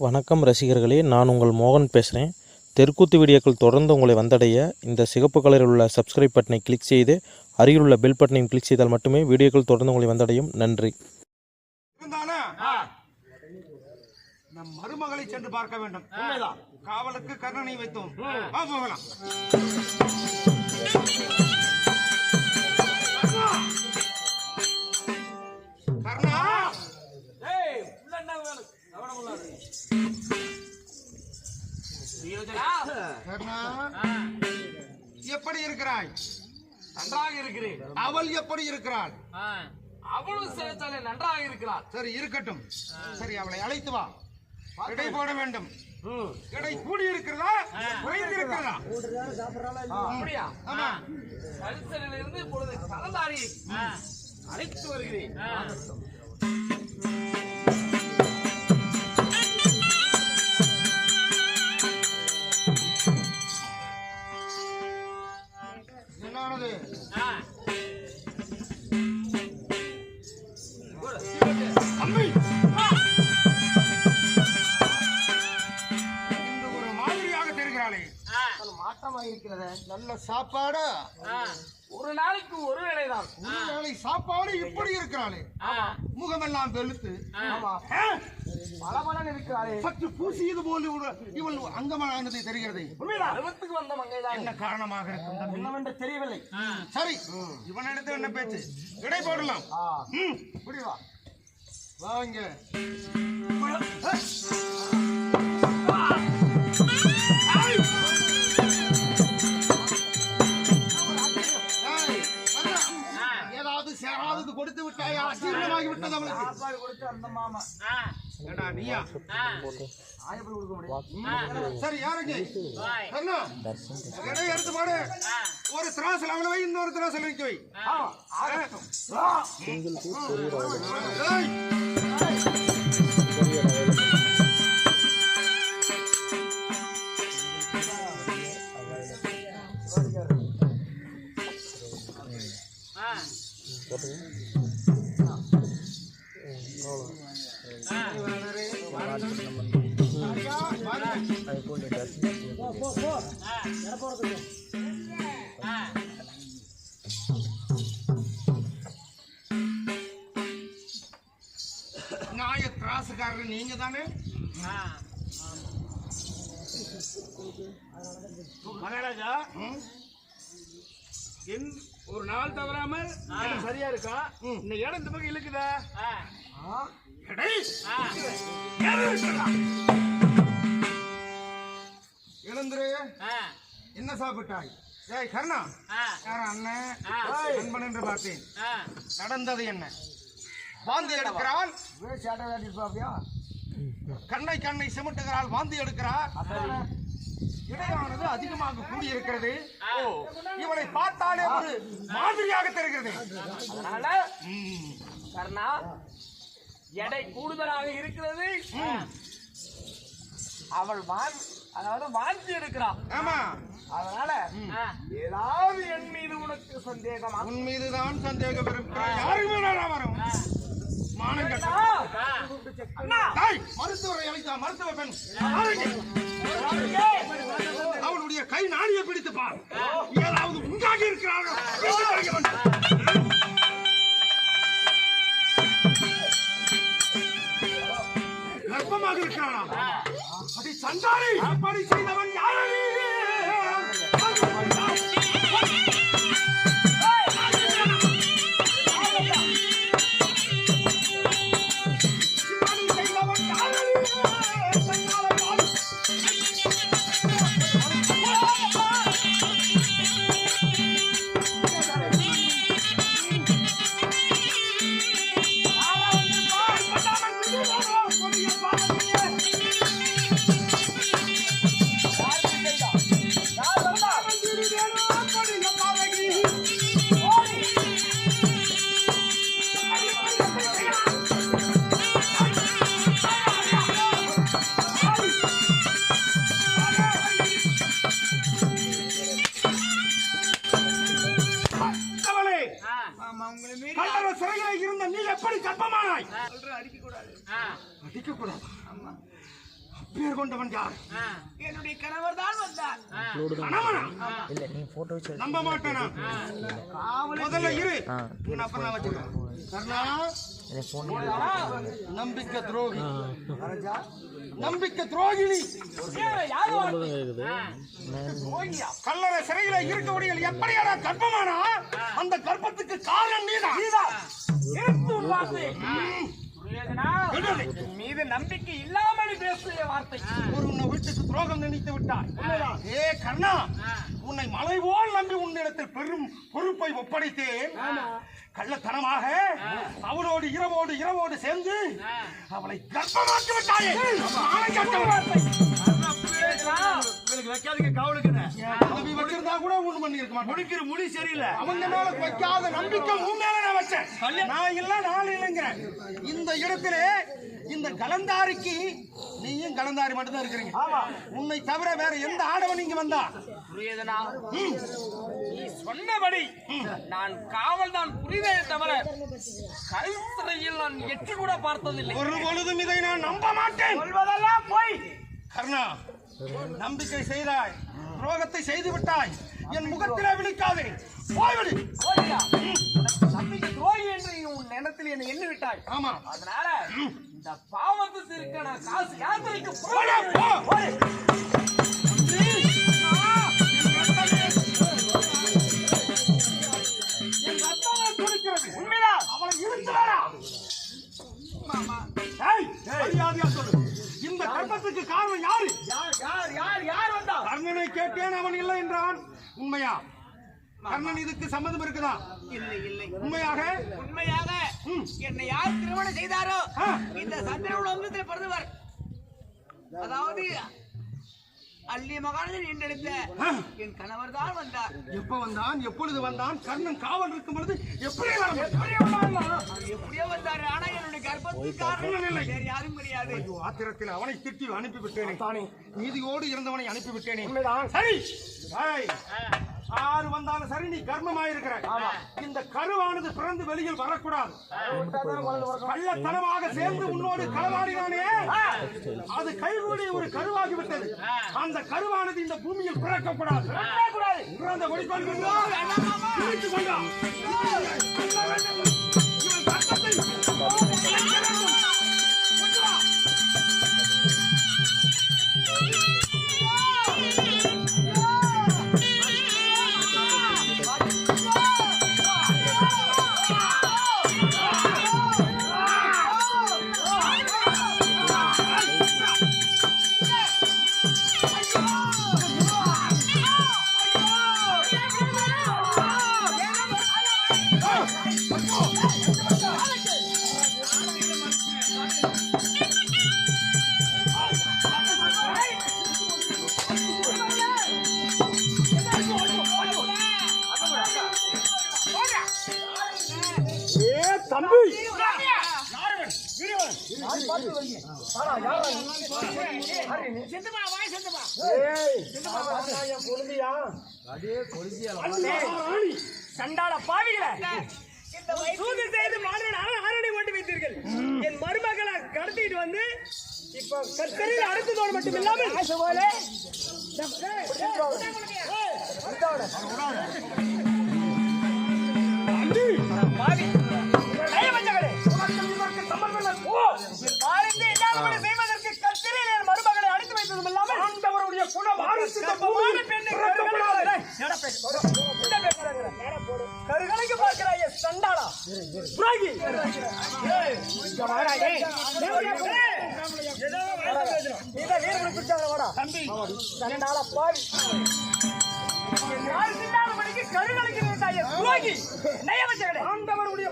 வணக்கம் ரசிகர்களே நான் உங்கள் மோகன் பேசுகிறேன் தெற்குத்து வீடியோக்கள் தொடர்ந்து உங்களை வந்தடைய இந்த சிகப்பு கலரில் உள்ள சப்ஸ்கிரைப் பட்டனை கிளிக் செய்து அருகில் உள்ள பெல் பட்டனையும் கிளிக் செய்தால் மட்டுமே வீடியோக்கள் தொடர்ந்து உங்களை வந்தடையும். நன்றி. இருந்தானா நம் மருமகளை சென்று பார்க்க வேண்டும். உண்மைதான். காவலுக்கு கருணனை வைத்தோம். நன்றாக இருக்கிறேன். அவள் எப்படி இருக்கிறாள்? அவளும் சேர்த்தாலே நன்றாக இருக்கிறார் சரி இருக்கட்டும். சரி அவளை அழைத்து வா. இடை போட வேண்டும். இடை கூடி இருக்கிறதா குறைந்து இருக்கிறதா அப்படியா? ஆமா கரிசலில் இருந்து இப்பொழுது கலந்தாரி அழைத்து வருகிறேன். என்னானது அம்மை இன்று ஒரு மாதிரியாக தெரிகிறாளே. மாற்றமாக இருக்கிறத. நல்ல சாப்பாடு. ஒரு நாளைக்கு ஒரு வேளைதான். ஒரு வேளை சாப்பாடு இப்படி இருக்கிறாளே. முகமெல்லாம் வெளுத்து ஆமா. பலபலன் இருக்கிறாரே சற்று பூசியது போல ஒரு இவள் அங்கமானது தெரிகிறது. பருவத்துக்கு வந்த மங்கைதான். என்ன காரணமாக இருக்கும்? என்னவென்று தெரியவில்லை. சரி. இவனிடத்தில் என்ன பேச்சு? இடை போடலாம். வா. வாங்க. சாப்பாடு கொடுத்து அந்த மாமா. ஏண்டா, நீயா? ஆயப்படி கொடுக்க முடியும். சரி யாருங்க அண்ணா, இடை எடுத்து போடு. ஒரு திராசல் அவளை வை இன்னொரு திராசல் வைக்க வை. வாருங்க. நியாய திராசுக்காரர் நீங்க தானே? மகாராஜா ம்? என் ஒரு நாள் தவறாமல் சரியா இருக்கா? இந்த இடம் இந்த பக்கம் இழுக்குதா? எடை, எழுந்துரு என்ன சாப்பிட்டாய்? ஏய் கர்ணா. யார அண்ணன் நண்பன் என்று பார்த்தேன். நடந்தது என்ன? வாந்தி எடுக்கிறாள்? கண்ணை கண்ணை சிமிட்டுகிறாள் வாந்தி எடுக்கிறாள். இடையானது அதிகமாக கூடியிருக்கிறது. இவளை பார்த்தாலே ஒரு மாதிரியாக தெரிகிறது. அதனால. கர்ணா எடை கூடுதலாக இருக்கிறது. அவள் வான் அதாவது வாந்தி எடுக்கிறாள் ஆமா. அதனால ஏதாவது என் மீது உனக்கு சந்தேகமா? உன் மீதுதான் சந்தேகம் இருக்கிறார் யாருமே நான் வரும். மருத்துவரை அழைத்தா மருத்துவ பெண். அவளுடைய கை நாடியை பிடித்து பார் ஏதாவது உண்டாகி இருக்கிறார்கள்? கர்ப்பமாக இருக்கிறானா அதை சண்டாரி அப்படி செய்தவன் யாரடி? எப்படி கர்ப்பமானாய். அடிக்க கூடாது பேர் கொண்டவன் யார்? என்னுடைய கணவர் தான் வந்தார். கணவனா? நம்ப மாட்டேனா? முதல்ல இரு. அப்புறம் நான் வச்சுக்கிறேன். கர்ணா நம்பிக்கை துரோகி. நம்பிக்கை துரோகிணி கல்லறை சிறையில இருக்கக்கூடிய எப்படியாடா கர்ப்பமானா? அந்த கர்ப்பத்துக்கு காரணம் நீதான். மீது நம்பிக்கை இல்லாமல் பேசிய வார்த்தை. ஒரு உன்னை வீட்டுக்கு துரோகம் நினைத்து விட்டாய். ஏ கர்ணா உன்னை மலை போல் நம்பி உன்னிடத்தில் பெரும் பொறுப்பை ஒப்படைத்தேன். கள்ளத்தனமாக அவளோடு இரவோடு இரவோடு சேர்ந்து அவளை கர்ப்பமாக்கி விட்டாயே. கெட்டவன். பண்ணி இருக்க மாட்டேன் முடிக்கிற முடி சரியில்லை. அவங்க மேல வைக்காத நம்பிக்கை உன் மேல நான் வச்சேன். நான் இல்ல நான் இல்லைங்க. இந்த இடத்திலே இந்த கலந்தாரிக்கு நீயும் கலந்தாரி மட்டும் தான் இருக்கிறீங்க உன்னை தவிர வேற எந்த ஆடவன் இங்க வந்தா? துரியோதனா, நீ சொன்னபடி நான் காவல் தான் புரிதே தவிர கல் சிறையில் நான் எட்டி கூட பார்த்ததில்லை. ஒரு பொழுதும் இதை நான் நம்ப மாட்டேன். சொல்வதெல்லாம் போய். கர்ணா நம்பிக்கை செய்தாய் துரோகத்தை செய்து விட்டாய். என் முகத்திலே விழிக்காதே. போய்விடு துரோகி என்று உன் எண்ணத்தில் என்னை எண்ணி விட்டாய் ஆமா. அதனால இந்த பாவத்து இருக்க நான் காசு யாத்திரைக்கு. உண்மைதான். அவளை சொல்லு. இந்த கர்ப்பத்துக்கு காரணம் யாரு? யார் யார் யார் யார் வந்தா? கர்ணனை கேட்டேன் அவன் இல்லை என்றான். உண்மையா? கர்ணன் இதுக்கு சம்மதம் இருக்குதா? இல்லை இல்லை. உண்மையாக? உண்மையாக. என்னை யார் திருமணம் செய்தாரோ. இந்த சந்திரகுல வம்சத்தில் பிறந்தவர். அதாவது அள்ளி மகானதன் என்றெடுத்த. என் கணவர் தான் வந்தார். எப்ப வந்தான்? எப்பொழுது வந்தான்? கர்ணன் காவல் இருக்கும் பொழுது எப்படி? அவர் எப்படியோ வந்தார். ஆனா என்னுடைய கர்ப்பத்துக்கு காரணம் இல்லை. வேற யாரும் கிடையாது. ஆத்திரத்தில் அவனை திட்டி அனுப்பி விட்டேனே நீதியோடு இருந்தவனை அனுப்பி விட்டேனே சரி. யாரு வந்தாலும் சரி நீ கர்ப்பமாயிருக்கிற இந்த கருவானது பிறந்து வெளியில் வரக்கூடாது. கள்ளத்தனமாக சேர்ந்து உன்னோடு களவாடினானே? அது கைகூடி ஒரு கருவாகி விட்டது அந்த கருவானது இந்த பூமியில் பிறக்கக்கூடாது. பிறந்த ஒளிக்கொள்கிறதோ? சண்டாள பாவிகள சூது செய்து மாணவன் ஆரணை கொண்டு வைத்தீர்கள் என் மருமகளை கடத்திட்டு வந்து இப்ப கத்தரில் அடுத்ததோடு மட்டும் இல்லாமல் பாவி கருகலைக்கு பார்க்கிறாயே சண்டாளா? துரோகி. வாடா, இதை வீரமணி பிடிச்சாங்க வாடா தம்பி. பாவி. என் வாரிசு இல்லாதபடிக்கு கருகலைக்கு நினைத்தாயே துரோகி. நயவஞ்சகரே ஆண்டவருடைய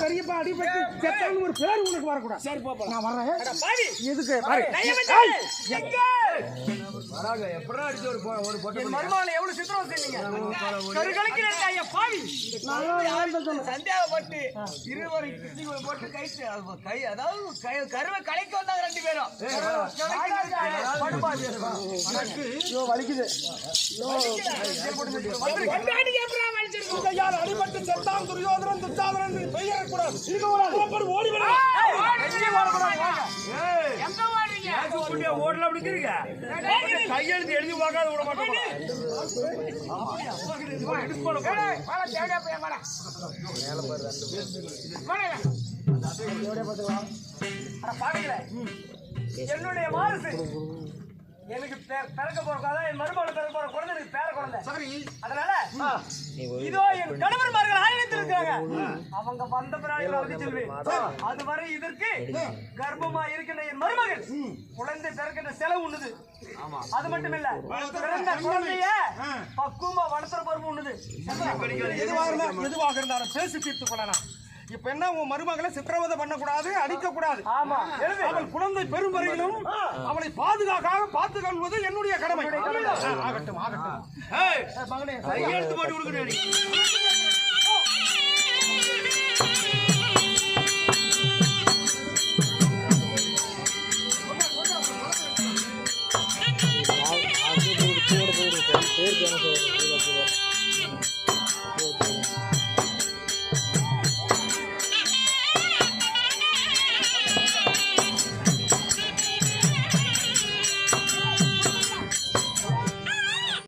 பெரியப்பா அடிபட்டு செத்தான்னு ஒரு பேர் உனக்கு வரக்கூடாது. சரி போப்பா நான் வர்றேன். எதுக்கு? பாரு என் மருமகளை எவ்வளவு சித்திரம் செஞ்சீங்க பாவி. சந்தேகப்பட்டு இருவரை கிருஷ்ணிகளை போட்டு கைத்து கை அதாவது கை கருவை கலைக்க வந்தாங்க ரெண்டு பேரும். எப்படா அடிபட்டு செத்தான் துரியோதனன் பெயரக்கூடாது ஓடி ஓடுறீங்க ஓடல அப்படி இருக்கீங்க கையெழுத்து எழுதி பார்க்காத விட மாட்டோம். என்னுடைய வாரிசு. எனக்கு பிறக்க போற குழந்தை, என் மருமகள் பிறக்க போற குழந்தை எனக்கு பேர குழந்தை. அதனால இதோ என் கணவன்மார்கள் ஆயிரத்தில் இருக்காங்க அவங்க வந்த பிறகு வந்து செல்வேன். அதுவரை இதற்கு கர்ப்பமா இருக்கின்ற என் மருமகள் குழந்தை பிறக்கின்ற செலவு உண்ணுது அது மட்டும் இல்ல பிறந்த குழந்தைய பக்குவமா வளர்த்துற பருவம் உண்ணுது எதுவாக இருந்தாலும் எதுவாக இருந்தாலும் பேசி தீர்த்துக் கொள்ளலாம். இப்ப என்ன உன் மருமகளை சித்திரவதை பண்ணக்கூடாது அடிக்க கூடாது ஆமா. எழுது அவள் குழந்தை பெறும் வரையிலும் அவளை பாதுகாக்காக பார்த்துக் கொள்வது என்னுடைய கடமை. ஆகட்டும் ஆகட்டும். கையெழுத்து போட்டு கொடுக்குறேன்